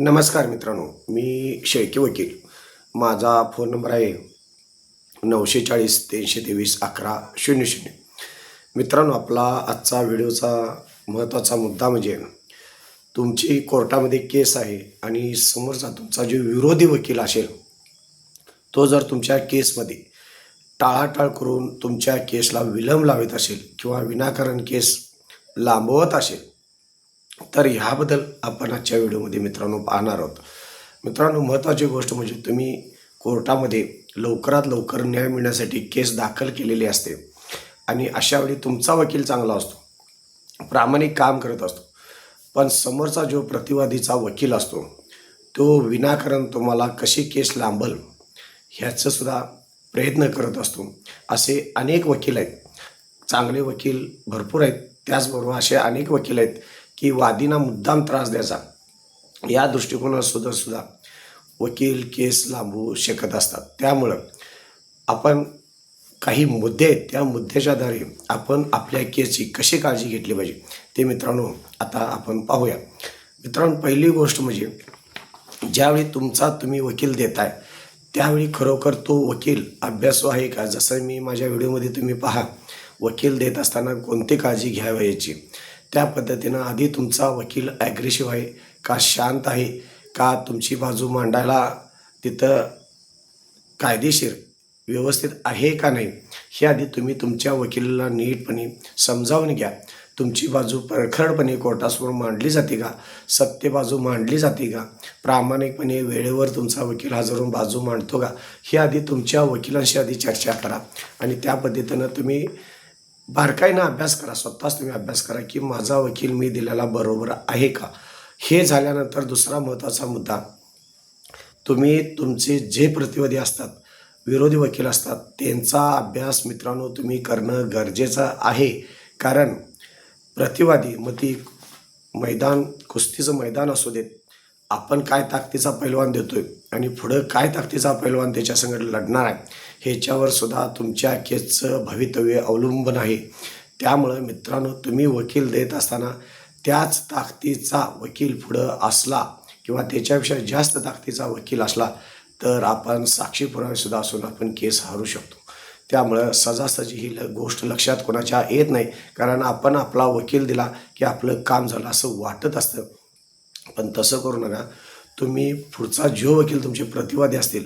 नमस्कार मित्रांनो मी शेळके वकील. माझा फोन नंबर आहे नऊशे चाळीस तीनशे तेवीस अकरा शून्य शून्य. मित्रांनो आपला आजचा व्हिडिओचा महत्त्वाचा मुद्दा म्हणजे तुमची कोर्टामध्ये केस आहे आणि समोरचा तुमचा जो विरोधी वकील असेल तो जर तुमच्या केसमध्ये टाळाटाळ करून तुमच्या केसला विलंब लावित असेल किंवा विनाकारण केस लांबवत असेल तर ह्याबद्दल आपण आजच्या व्हिडिओमध्ये मित्रांनो पाहणार आहोत. मित्रांनो महत्त्वाची गोष्ट म्हणजे तुम्ही कोर्टामध्ये लवकरात लवकर न्याय मिळण्यासाठी केस दाखल केलेली असते आणि अशावेळी तुमचा वकील चांगला असतो प्रामाणिक काम करत असतो. पण समोरचा जो प्रतिवादीचा वकील असतो तो विनाकारण तुम्हाला कशी केस लांबल ह्याचंसुद्धा प्रयत्न करत असतो. असे अनेक वकील आहेत. चांगले वकील भरपूर आहेत. त्याचबरोबर असे अनेक वकील आहेत की वादींना मुद्दाम त्रास द्यायचा. या दृष्टिकोनासुद्धा सुद्धा वकील केस लांबवू शकत असतात. त्यामुळं आपण काही मुद्दे आहेत त्या मुद्द्याच्या आधारे आपण आपल्या केसची कशी काळजी घेतली पाहिजे ते मित्रांनो आता आपण पाहूया. मित्रांनो पहिली गोष्ट म्हणजे ज्यावेळी तुमचा तुम्ही वकील देताय त्यावेळी खरोखर तो वकील अभ्यासू आहे का? जसं मी माझ्या व्हिडिओमध्ये तुम्ही पहा वकील देत असताना कोणती काळजी घ्यावयाची? त्या पद्धतीनं आधी तुमचा वकील ॲग्रेसिव्ह आहे का शांत आहे का तुमची बाजू मांडायला तिथं कायदेशीर व्यवस्थित आहे का नाही हे आधी तुम्ही तुमच्या वकिलाला नीटपणे समजावून घ्या. तुमची बाजू परखडपणे कोर्टासमोर मांडली जाते का? सत्य बाजू मांडली जाते का? प्रामाणिकपणे वेळेवर तुमचा वकील हजरून बाजू मांडतो का? हे आधी तुमच्या वकिलांशी आधी चर्चा करा आणि त्या पद्धतीनं तुम्ही बारकाईनं अभ्यास करा स्वतःच तुम्ही अभ्यास करा की माझा वकील मी दिलेला बरोबर आहे का? हे झाल्यानंतर दुसरा महत्त्वाचा मुद्दा तुम्ही तुमचे जे प्रतिवादी असतात विरोधी वकील असतात त्यांचा अभ्यास मित्रांनो तुम्ही करणं गरजेचं आहे. कारण प्रतिवादी मग ती मैदान कुस्तीचं मैदान असू देत आपण काय ताकदीचा पैलवान देतोय आणि पुढं काय ताकदीचा पैलवान त्याच्यासंग लढणार आहे? ह्याच्यावर सुद्धा तुमच्या केसचं भवितव्य अवलंबून आहे. त्यामुळं मित्रांनो तुम्ही वकील देत असताना त्याच ताकदीचा वकील पुढं असला किंवा त्याच्यापेक्षा जास्त ताकदीचा वकील असला तर आपण साक्षी पुरावेसुद्धा असून आपण केस हारू शकतो. त्यामुळं सजासजी ही ल गोष्ट लक्षात कोणाच्या येत नाही. कारण आपण आपला वकील दिला की आपलं काम झालं असं वाटत असतं. पण तसं करू नका. तुम्ही पुढचा जो वकील तुमचे प्रतिवादी असतील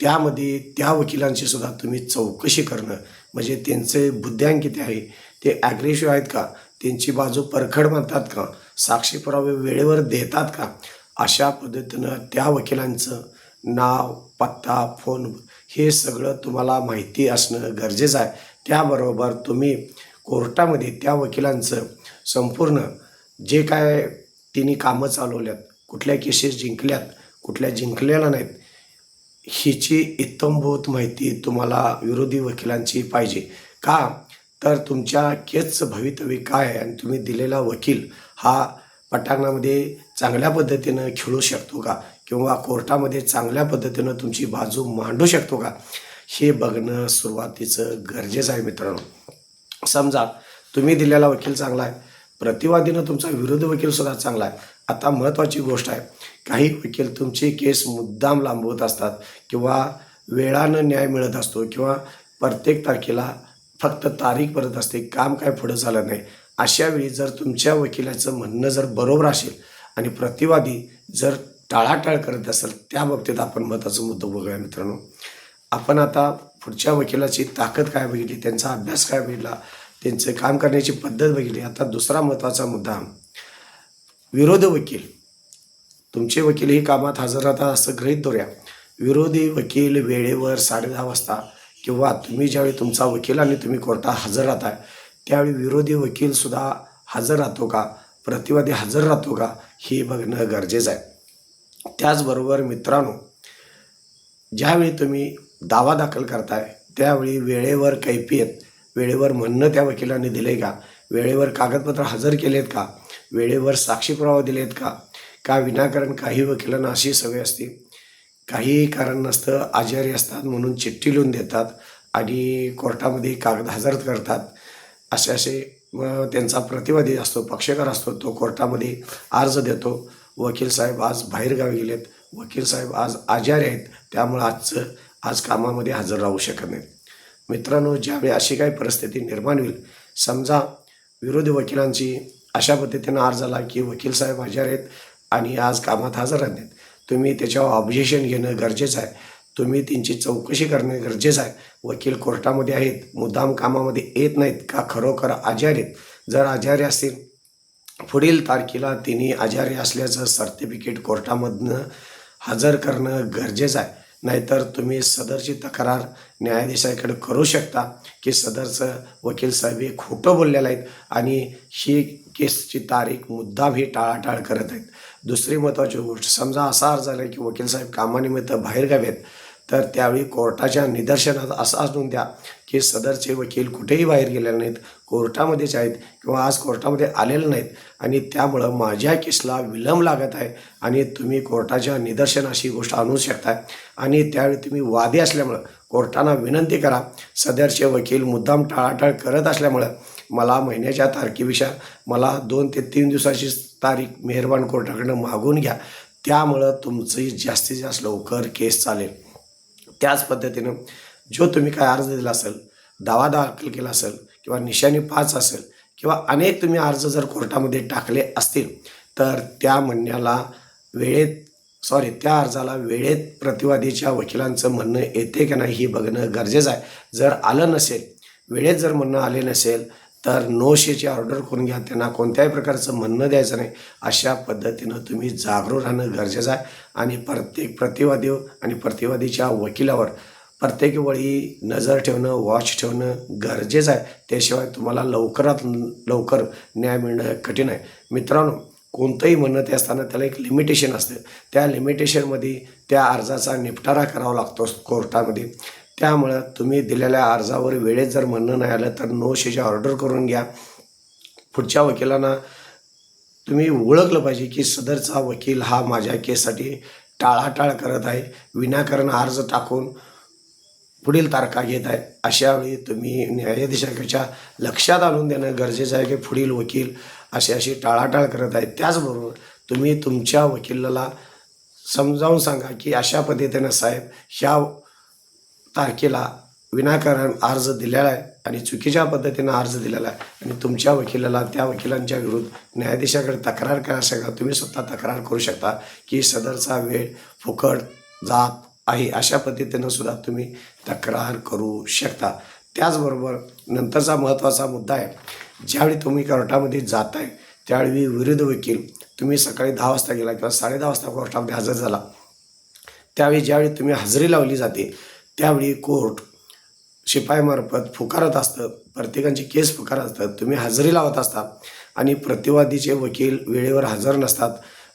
त्यामध्ये त्या वकिलांची सुद्धा तुम्ही चौकशी करणं म्हणजे त्यांचे बुद्ध्यांक किती आहे ते ॲग्रेसिव्ह आहेत का त्यांची बाजू परखड म्हणतात का साक्षी पुरावे वेळेवर देतात का अशा पद्धतीनं त्या वकिलांचं नाव पत्ता फोन हे सगळं तुम्हाला माहिती असणं गरजेचं आहे. त्याबरोबर तुम्ही कोर्टामध्ये त्या वकिलांचं संपूर्ण जे काय तिने कामं चालवल्यात कुठल्या केसेस जिंकल्यात कुठल्या जिंकलेल्या नाहीत हिची इत्तमभूत माहिती तुम्हाला विरोधी वकिलांची पाहिजे. का? तर तुमच्या केसचं भवितव्य काय आहे आणि तुम्ही दिलेला वकील हा पटांगणामध्ये चांगल्या पद्धतीनं खेळू शकतो का? किंवा कोर्टामध्ये चांगल्या पद्धतीनं तुमची बाजू मांडू शकतो का? हे बघणं सुरुवातीचं गरजेचं आहे मित्रांनो. समजा तुम्ही दिलेला वकील चांगला आहे. प्रतिवादीनं तुमचा विरोधी वकीलसुद्धा चांगला आहे. आता महत्त्वाची गोष्ट आहे. काही वकील तुमची केस मुद्दाम लांबवत असतात किंवा वेळानं न्याय मिळत असतो किंवा प्रत्येक तारखेला फक्त तारीख परत असते काम काय पुढं झालं नाही. अशा वेळी जर तुमच्या वकिलाचं म्हणणं जर बरोबर असेल आणि प्रतिवादी जर टाळाटाळ करत असेल त्या बाबतीत आपण महत्त्वाचा मुद्दा बघूया मित्रांनो. आपण आता पुढच्या वकिलाची ताकद काय बघितली त्यांचा अभ्यास काय बघितला त्यांचं काम करण्याची पद्धत बघितली. आता दुसरा महत्त्वाचा मुद्दा. विरोध वकील. तुमचे वकील ही कामात हजर राहतात असं गृहीत धरूया. विरोधी वकील वेळेवर साडे दहा वाजता किंवा तुम्ही ज्यावेळी तुमचा वकील आणि तुम्ही कोर्टात हजर राहता त्यावेळी विरोधी वकीलसुद्धा हजर राहतो का? प्रतिवादी हजर राहतो का? हे बघणं गरजेचं आहे. त्याचबरोबर मित्रांनो ज्यावेळी तुम्ही दावा दाखल करताय त्यावेळी वेळेवर कैफियत वेळेवर म्हणणं त्या वकिलांनी दिले का? वेळेवर कागदपत्र हजर केलेत का? वेळेवर साक्षीपुरावा दिलेत का? का विनाकारण काही वकिलांना अशी सवय असते? काही कारण नसतं आजारी असतात म्हणून चिठ्ठी लिहून देतात आणि कोर्टामध्ये कागद हजर करतात. असे असे त्यांचा प्रतिवादी असतो पक्षकार असतो तो कोर्टामध्ये अर्ज देतो. वकील साहेब आज बाहेरगावी गेलेत. वकील साहेब आज आजारी आहेत. त्यामुळं आजचं आज कामामध्ये हजर राहू शकत नाहीत. मित्रांनो ज्यावेळी अशी काही परिस्थिती निर्माण होईल समजा विरोधी वकिलांची अशा पद्धतीनं अर्ज आला की वकील साहेब हजर आहेत आणि आज कामात हजर आहेत. नाहीत तुम्ही त्याच्यावर ऑब्जेक्शन घेणं गरजेचं आहे. तुम्ही त्यांची चौकशी करणं गरजेचं आहे. वकील कोर्टामध्ये आहेत मुद्दाम कामामध्ये येत नाहीत का खरोखर आजारी आहेत? जर आजारी असतील पुढील तारखेला तिने आजारी असल्याचं सर्टिफिकेट कोर्टामधनं हजर करणं गरजेचं आहे. नाहीतर तुम्ही सदरची तक्रार न्यायाधीशाकडे करू शकता की सदरचं वकील साहेब हे खोटं बोललेलं आहेत आणि ही केसची तारीख मुद्दाम ही टाळाटाळ करत आहेत. दुसरी महत्त्वाची गोष्ट समजा असा अर्ज झाला की वकील साहेब कामानिमित्त बाहेरगावी आहेत तर त्यावेळी कोर्टाच्या निदर्शनात असं असून द्या की सदरचे वकील कुठेही बाहेर गेलेले नाहीत कोर्टामध्येच आहेत किंवा आज कोर्टामध्ये आलेले नाहीत. आणि त्यामुळं माझ्या केसला विलंब लागत आहे आणि तुम्ही कोर्टाच्या निदर्शनाशी गोष्ट आणू शकताय. आणि त्यावेळी तुम्ही वादी असल्यामुळं कोर्टानं विनंती करा. सदरचे वकील मुद्दाम टाळाटाळ करत असल्यामुळं मला महिन्याच्या तारखेपेक्षा मला दोन ते तीन दिवसाची तारीख मेहरबान कोर्टाकडनं मागून घ्या. त्यामुळं तुमची जास्तीत जास्त लवकर केस चालेल. त्याच पद्धतीनं जो तुम्ही काय अर्ज दिला असेल दावा दाखल केला असेल किंवा निशाणी पाच असेल किंवा अनेक तुम्ही अर्ज जर कोर्टामध्ये टाकले असतील तर त्या म्हणण्याला वेळेत सॉरी त्या अर्जाला वेळेत प्रतिवादीच्या वकिलांचं म्हणणं येते का नाही हे बघणं गरजेचं आहे. जर आलं नसेल वेळेत जर म्हणणं आले नसेल तर नो शेची ऑर्डर करून घ्या. त्यांना कोणत्याही प्रकारचं म्हणणं द्यायचं नाही. अशा पद्धतीनं तुम्ही जागरूक राहणं गरजेचं आहे. आणि प्रत्येक प्रतिवादी आणि प्रतिवादीच्या वकिलावर प्रत्येक वेळी नजर ठेवणं वॉच ठेवणं गरजेचं आहे. त्याशिवाय तुम्हाला लवकरात लवकर न्याय मिळणं कठीण आहे. मित्रांनो कोणतंही म्हणणं ते असताना त्याला एक लिमिटेशन असतं. त्या लिमिटेशनमध्ये त्या अर्जाचा निपटारा करावा लागतो कोर्टामध्ये. त्यामुळं तुम्ही दिलेल्या अर्जावर वेळेत जर म्हणणं नाही आलं तर नो शेची ऑर्डर करून घ्या. पुढच्या वकिलांना तुम्ही ओळखलं पाहिजे की सदरचा वकील हा माझ्या केससाठी टाळाटाळ करत आहे. विनाकारण अर्ज टाकून पुढील तारखा घेत आहे. अशा वेळी तुम्ही न्यायाधीशाच्या लक्षात आणून देणं गरजेचं आहे की पुढील वकील अशी अशी टाळाटाळ करत आहे त्याचबरोबर तुम्ही तुमच्या वकिलाला समजावून सांगा की अशा पद्धतीनं साहेब ह्या तारखेला विनाकारण अर्ज दिलेला आहे आणि चुकीच्या पद्धतीनं अर्ज दिलेला आहे. आणि तुमच्या वकिलाला त्या वकिलांच्या विरुद्ध न्यायाधीशाकडे तक्रार करा शकता तुम्ही स्वतः तक्रार करू शकता की सदरचा वेळ फुकट जात आहे अशा पद्धतीनं सुद्धा तुम्ही तक्रार करू शकता. त्याचबरोबर नंतरचा महत्त्वाचा मुद्दा आहे ज्यावेळी तुम्ही कोर्टामध्ये जात आहे त्यावेळी विरुद्ध वकील तुम्ही सकाळी दहा वाजता गेला किंवा साडे दहा वाजता कोर्टामध्ये हजर झाला. त्यावेळी ज्यावेळी तुम्ही हजेरी लावली जाते त्यावेळी कोर्ट शिपायामार्फत फुकारत असतं. प्रत्येकांची केस फुकारत असतं तुम्ही हजेरी लावत असता आणि प्रतिवादीचे वकील वेळेवर हजर नसतात.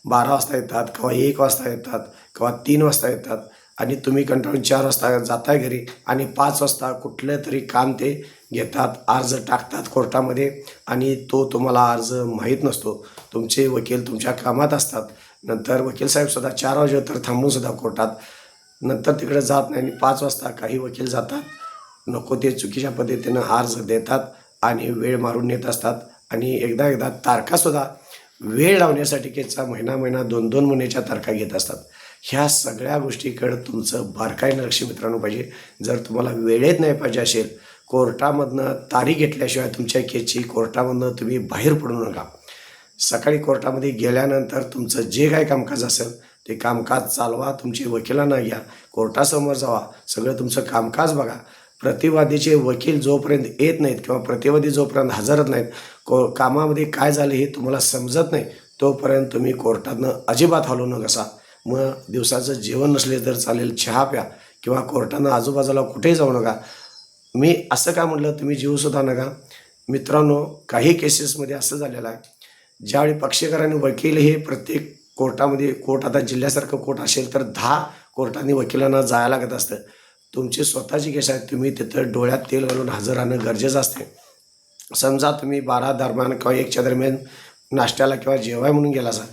बारा वाजता येतात किंवा एक वाजता येतात किंवा तीन वाजता येतात आणि तुम्ही कंटाळून चार वाजता जाताय घरी आणि पाच वाजता कुठलं तरी काम ते घेतात अर्ज टाकतात कोर्टामध्ये आणि तो तुम्हाला अर्ज माहीत नसतो. तुमचे वकील तुमच्या कामात असतात. नंतर वकील साहेबसुद्धा चार वाजेवर थांबूनसुद्धा कोर्टात नंतर तिकडे जात नाही. आणि पाच वाजता काही वकील जातात. नको ते चुकीच्या पद्धतीनं अर्ज देतात आणि वेळ मारून नेत असतात. आणि एकदा एकदा तारखासुद्धा वेळ लावण्यासाठी केचा महिना महिना दोन दोन महिन्याच्या तारखा घेत असतात. ह्या सगळ्या गोष्टीकडं तुमचं बारकाईनं लक्ष मित्रांनो पाहिजे. जर तुम्हाला वेळेत नाही पाहिजे असेल कोर्टामधनं तारीख घेतल्याशिवाय तुमच्या केसची कोर्टामधनं तुम्ही बाहेर पडू नका. सकाळी कोर्टामध्ये गेल्यानंतर तुमचं जे काय कामकाज असेल ते कामकाज चालवा तुमची वकिलांना घ्या कोर्टासमोर जावा सगळं तुमचं कामकाज बघा. प्रतिवादीचे वकील जोपर्यंत येत नाहीत किंवा प्रतिवादी जोपर्यंत हजरत नाहीत को कामामध्ये काय झालं हे तुम्हाला समजत नाही तोपर्यंत तुम्ही कोर्टातनं अजिबात हलू नका मग दिवसाचं जेवण नसले तर चालेल चहा प्या किंवा कोर्टानं आजूबाजूला कुठेही जाऊ नका. मी असं का म्हटलं तुम्ही जीवसुद्धा नका. मित्रांनो काही केसेसमध्ये असं झालेलं आहे. ज्यावेळी पक्षकारांनी वकील हे प्रत्येक कोर्टामध्ये कोर्ट आता जिल्ह्यासारखं कोर्ट असेल तर दहा कोर्टाने वकिलांना जायला लागत असतं. तुमची स्वतःची केस आहे तुम्ही तिथं डोळ्यात तेल घालून हजर राहणं गरजेचं असते. समजा तुम्ही बारा दरम्यान किंवा एकच्या दरम्यान नाश्त्याला किंवा जेवाय म्हणून गेला असाल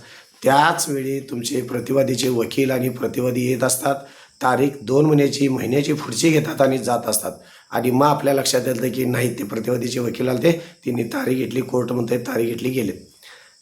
त्याच वेळी तुमचे प्रतिवादीचे वकील आणि प्रतिवादी येत असतात. तारीख दोन महिन्याची महिन्याची पुढची घेतात आणि जात असतात. आणि मग आपल्या लक्षात येतं की नाही ते प्रतिवादीचे वकील आले ते तिने तारीख घेतली कोर्ट म्हणते तारीख घेतली गेले.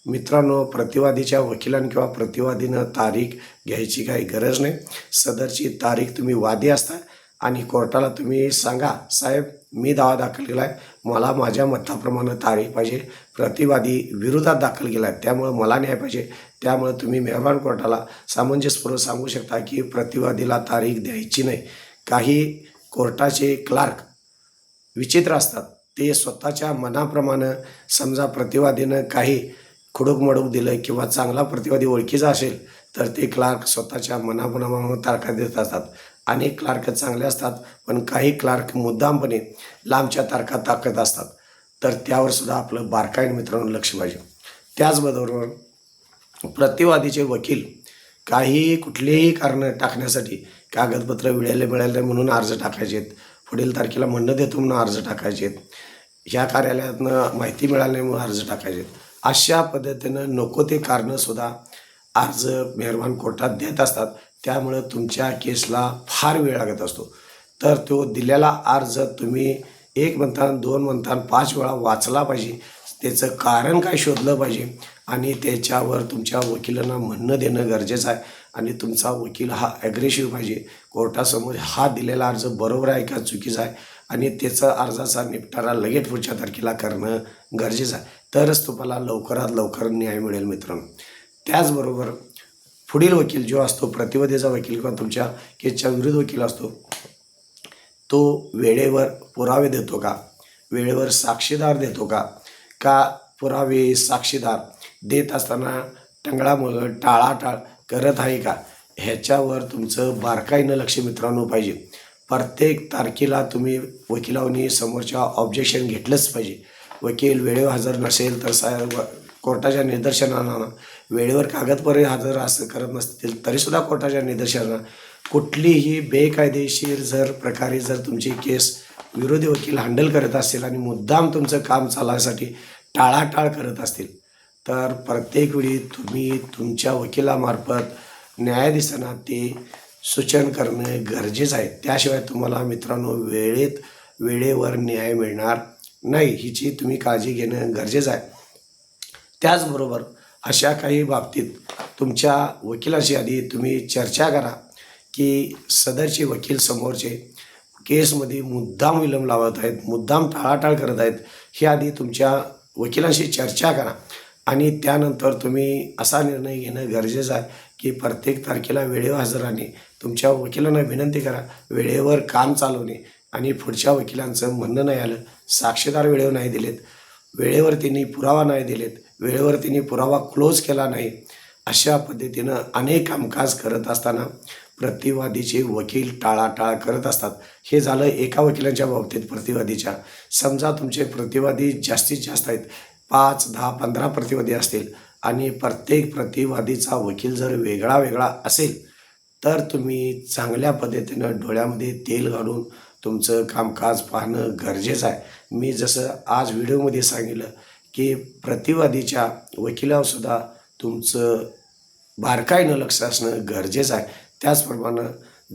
मित्रांनो प्रतिवादीच्या वकिलांनी किंवा प्रतिवादीनं तारीख घ्यायची काही गरज नाही. सदरची तारीख तुम्ही वादी असता आणि कोर्टाला तुम्ही सांगा साहेब मी दावा दाखल केला आहे मला माझ्या मताप्रमाणे तारीख पाहिजे. प्रतिवादी विरोधात दाखल केला आहे त्यामुळं मला न्याय पाहिजे. त्यामुळं तुम्ही मेहरबान कोर्टाला सामंजस्यपूर्वक सांगू शकता की प्रतिवादीला तारीख द्यायची नाही. काही कोर्टाचे क्लार्क विचित्र असतात. ते स्वतःच्या मनाप्रमाणे समजा प्रतिवादीनं काही मडूक दिलं किंवा चांगला प्रतिवादी ओळखीचा असेल तर ते क्लार्क स्वतःच्या मनाप्रमाणे तारखा देत असतात. अनेक क्लार्क चांगले असतात पण काही क्लार्क मुद्दामपणे लांबच्या तारखा ताकत असतात. तर त्यावर सुद्धा आपलं बारकाईन मित्रांनो लक्ष पाहिजे. त्याचबरोबर प्रतिवादीचे वकील काही कुठलेही कारणं टाकण्यासाठी कागदपत्र वेळेला मिळाले म्हणून अर्ज टाकायचे आहेत. पुढील तारखेला म्हणणं देतो म्हणून अर्ज टाकायचे आहेत. ह्या कार्यालयातनं माहिती मिळाली म्हणून अर्ज टाकायचे आहेत. अशा पद्धतीनं नको ते कारणंसुद्धा अर्ज मेहरबान कोर्टात देत असतात. त्यामुळं तुमच्या केसला फार वेळ लागत असतो. तर तो दिलेला अर्ज तुम्ही एक म्हणताना दोन म्हणताना पाच वेळा वाचला पाहिजे. त्याचं कारण काय शोधलं पाहिजे आणि त्याच्यावर तुमच्या वकिलांना म्हणणं देणं गरजेचं आहे. आणि तुमचा वकील हा ॲग्रेसिव्ह पाहिजे. कोर्टासमोर हा दिलेला अर्ज बरोबर आहे का चुकीचा आहे? आणि त्याचा अर्जाचा निपटारा लगेच पुढच्या तारखेला करणं गरजेचं आहे. तरच तुम्हाला लवकरात लवकर न्याय मिळेल मित्रांनो त्याचबरोबर पुढील वकील जो असतो प्रतिवादीचा वकील किंवा तुमच्या केसच्या विरुद्ध वकील असतो तो वेळेवर पुरावे देतो का? वेळेवर साक्षीदार देतो का? का पुरावे साक्षीदार देत असताना टंगळामुळं टाळाटाळ करत आहे का? ह्याच्यावर तुमचं बारकाईनं लक्ष मित्रांनो पाहिजे. प्रत्येक तारखेला तुम्ही वकिलावनी समोरच्या ऑब्जेक्शन घेतलंच पाहिजे. वकील वेळेवर हजर नसेल तर सा कोर्टाच्या निदर्शनानं वेळेवर कागदपत्रे हजर असं करत नसतील तरीसुद्धा कोर्टाच्या निदर्शनानं. कुठलीही बेकायदेशीर जर प्रकारे जर तुमची केस विरोधी वकील हँडल करत असतील आणि मुद्दाम तुमचं काम चालण्यासाठी टाळाटाळ करत असतील तर प्रत्येक वेळी तुम्ही तुमच्या वकिलामार्फत न्यायाधीशांना ते सूचन करणं गरजेचं आहे. त्याशिवाय तुम्हाला मित्रांनो वेळेत वेळेवर न्याय मिळणार नाही हिची तुम्ही काळजी घेणं गरजेचं आहे. त्याचबरोबर अशा काही बाबतीत तुमच्या वकिलाशी आधी तुम्ही चर्चा करा की सदरचे वकील समोरचे केसमध्ये मुद्दाम विलंब लावत आहेत मुद्दाम टाळाटाळ करत आहेत हे आधी तुमच्या वकिलांशी चर्चा करा. आणि त्यानंतर तुम्ही असा निर्णय घेणं गरजेचं आहे की प्रत्येक तारखेला वेळेवर हजर राहणे. तुमच्या वकिलांना विनंती करा वेळेवर काम चालवणे. आणि पुढच्या वकिलांचं म्हणणं नाही आलं साक्षीदार वेळेवर नाही दिलेत. वेळेवर त्यांनी पुरावा नाही दिलेत. वेळेवर त्यांनी पुरावा क्लोज केला नाही. अशा पद्धतीनं अनेक कामकाज करत असताना प्रतिवादीचे वकील टाळाटाळ करत असतात. हे झालं एका वकिलांच्या बाबतीत प्रतिवादीच्या. समजा तुमचे प्रतिवादी जास्तीत जास्त आहेत. पाच दहा पंधरा प्रतिवादी असतील आणि प्रत्येक प्रतिवादीचा वकील जर वेगळा वेगळा असेल तर तुम्ही चांगल्या पद्धतीनं डोळ्यामध्ये तेल घालून तुमचं कामकाज पाहणं गरजेचं आहे. मी जसं आज व्हिडिओमध्ये सांगितलं की प्रतिवादीच्या वकिलावरसुद्धा तुमचं बारकाईनं लक्ष असणं गरजेचं आहे. त्याचप्रमाणे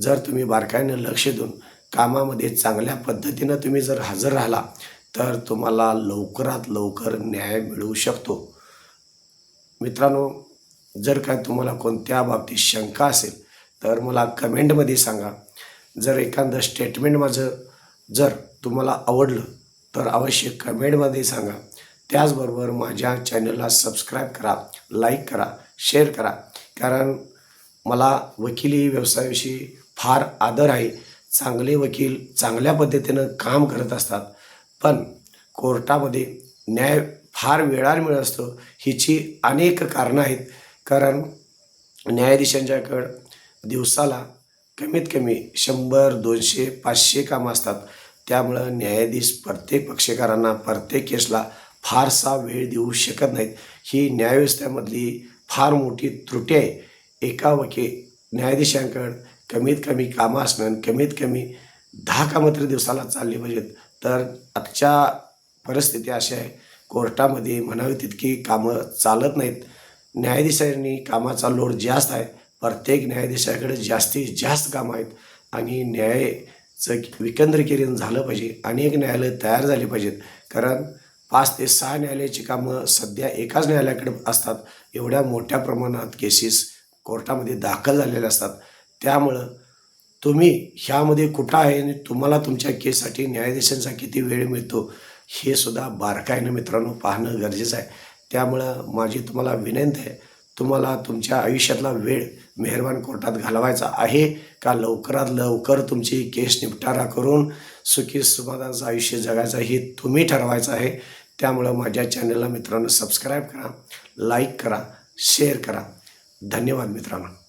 जर तुम्ही बारकाईनं लक्ष देऊन कामामध्ये चांगल्या पद्धतीनं तुम्ही जर हजर राहिला तर तुम्हाला लवकरात लवकर न्याय मिळू शकतो. मित्रांनो जर काय तुम्हाला कोणत्या बाबतीत शंका असेल तर मला कमेंटमध्ये सांगा. जर एखादं स्टेटमेंट माझं जर तुम्हाला आवडलं तर अवश्य कमेंटमध्ये सांगा. त्याचबरोबर माझ्या चॅनलला सबस्क्राईब करा लाईक करा शेअर करा. कारण मला वकिली व्यवसायाविषयी फार आदर आहे. चांगले वकील चांगल्या पद्धतीनं काम करत असतात. पण कोर्टामध्ये न्याय फार वेळा मिळत असतो हिची अनेक कारणं आहेत. कारण न्यायाधीशांच्याकडं दिवसाला कमीत कमी शंभर दोनशे पाचशे कामं असतात. त्यामुळं न्यायाधीश प्रत्येक पक्षकारांना प्रत्येक केसला फारसा वेळ देऊ शकत नाहीत. ही न्यायव्यवस्थेमधली फार मोठी त्रुटी आहे. एका वके न्यायाधीशांकडं कमीत कमी कामं असणं कमीत कमी दहा कामं तरी दिवसाला चालली पाहिजेत. तर आजच्या परिस्थिती अशी आहे. कोर्टामध्ये म्हणावी तितकी कामं चालत नाहीत. न्यायाधीशांनी कामाचा लोड जास्त आहे. प्रत्येक न्यायाधीशाकडे जास्तीत जास्त कामं आहेत. आणि न्याय न्यायाचं विकेंद्रीकरण झालं पाहिजे. अनेक न्यायालय तयार झाली पाहिजेत. कारण पाच ते सहा न्यायालयाची कामं सध्या एकाच न्यायालयाकडे असतात. एवढ्या मोठ्या प्रमाणात केसेस कोर्टामध्ये दाखल झालेल्या असतात. त्यामुळं तुम्ही ह्यामध्ये कुठं आहे आणि तुम्हाला तुमच्या केससाठी न्यायाधीशांचा किती वेळ मिळतो हे सुद्धा बारकाईनं मित्रांनो पाहणं गरजेचं आहे. त्यामुळं माझी तुम्हाला विनंती आहे. तुम्हाला तुमच्या आयुष्यातला वेळ मेहरबान कोर्टात घालवायचा आहे. का लवकरात लवकर तुमची केस निपटारा करून सुखी समाधानाचं आयुष्य जगायचं हे तुम्ही ठरवायचं आहे. त्यामुळं माझ्या चॅनलला मित्रांनो सबस्क्राईब करा लाईक करा शेअर करा. धन्यवाद मित्रांनो.